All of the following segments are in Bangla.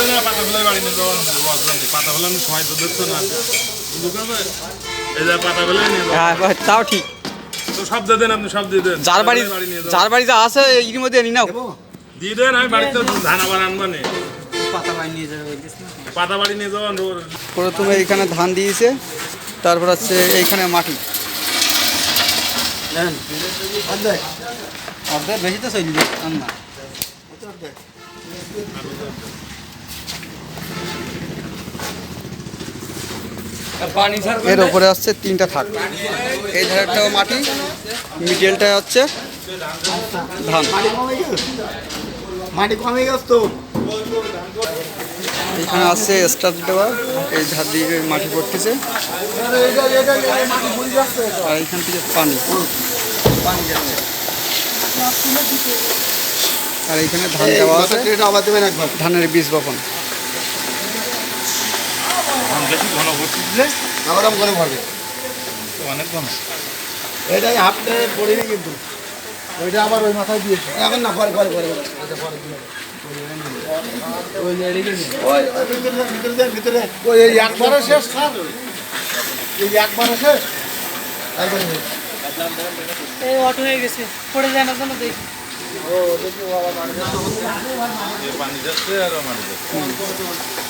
দেন না পাতা ফেলে বাড়ি নিয়ে যাওয়ার রজনী পাতা ফেলে আমি সময় তো দেখছ না এই যে পাতা ফেলে নিয়ে হ্যাঁ তাও ঠিক। তো সব দিয়ে দেন আপনি সব দিয়ে দেন। যার বাড়ি যার যা আছে এর মধ্যে নি নাও। দিয়ে দেন আমি বাড়িতে ধান আবার আনব নে। পাতা নিয়ে যাবে বাড়ি নিয়ে যাওয়ার প্রথমে এইখানে ধান দিয়েছে তারপর হচ্ছে এইখানে মাটি। অর্ধেক। অর্ধেক বেশি তো চলি না। এর ওপরে হচ্ছে তিনটা থাক। এই ধারটাও মাটি মিডিয়ালটা হচ্ছে ধান। মাটি কমে গেছে তো। এখানে আছে স্টার দেওয়া এই ধার দিয়ে মাটি পড়তেছে। আর এইখান থেকে পানি। আর এইখানে ধান দেওয়া আছে। আবার দেবেন একবার। ধানের বীজ বপন। বেশি ঘন করছিস যে আবার করে ভরবে অনেক ঘন পড়িনি কিন্তু। ওইটা আবার ওই মাথায় দিয়েছে। এখন না পরে পরে পরে। পরে। ওইটা ওই ওই ওই ভিতরে ভিতরে ভিতরে ওই এই একবারে শেষ খান এই একবারে শেষ। একবারে শেষ। এই অটো হয়ে গেছে। পড়ে যায় না জন্য দেখি। ও দেখি পানি যাচ্ছে আর যাচ্ছে।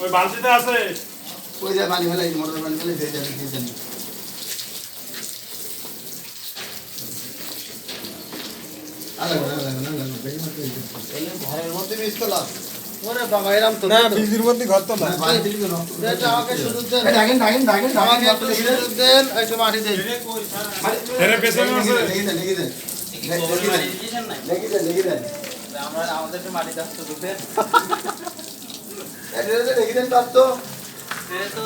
ওই বালতিতে আছে ওই যে পানি ফেলাই মোটর পানি ফেলাই দিয়ে দেন দিয়ে দেন ঘরের মধ্যে বীজ তোলা ওরে বাবা এরম তো না বীজের মধ্যে ঘর তোলা আমাকে শুধু দেন ঢাকেন ঢাকেন ঢাকেন আমাকে একটু সুযোগ দেন একটু মাটি দেন এর পেছনে আছে লেগে দেন লেগে দেন লেগে দেন লেগে দেন আমরা আমাদেরকে মাটি চাষ তো করতে এটা লেগে দেন তার তো। তো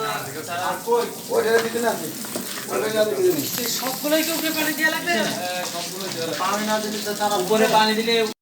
ওইটা দিতে না সবগুলোই কি উপরে পানি দেওয়া লাগবে? পানি না দিলে তারা উপরে পানি দিলে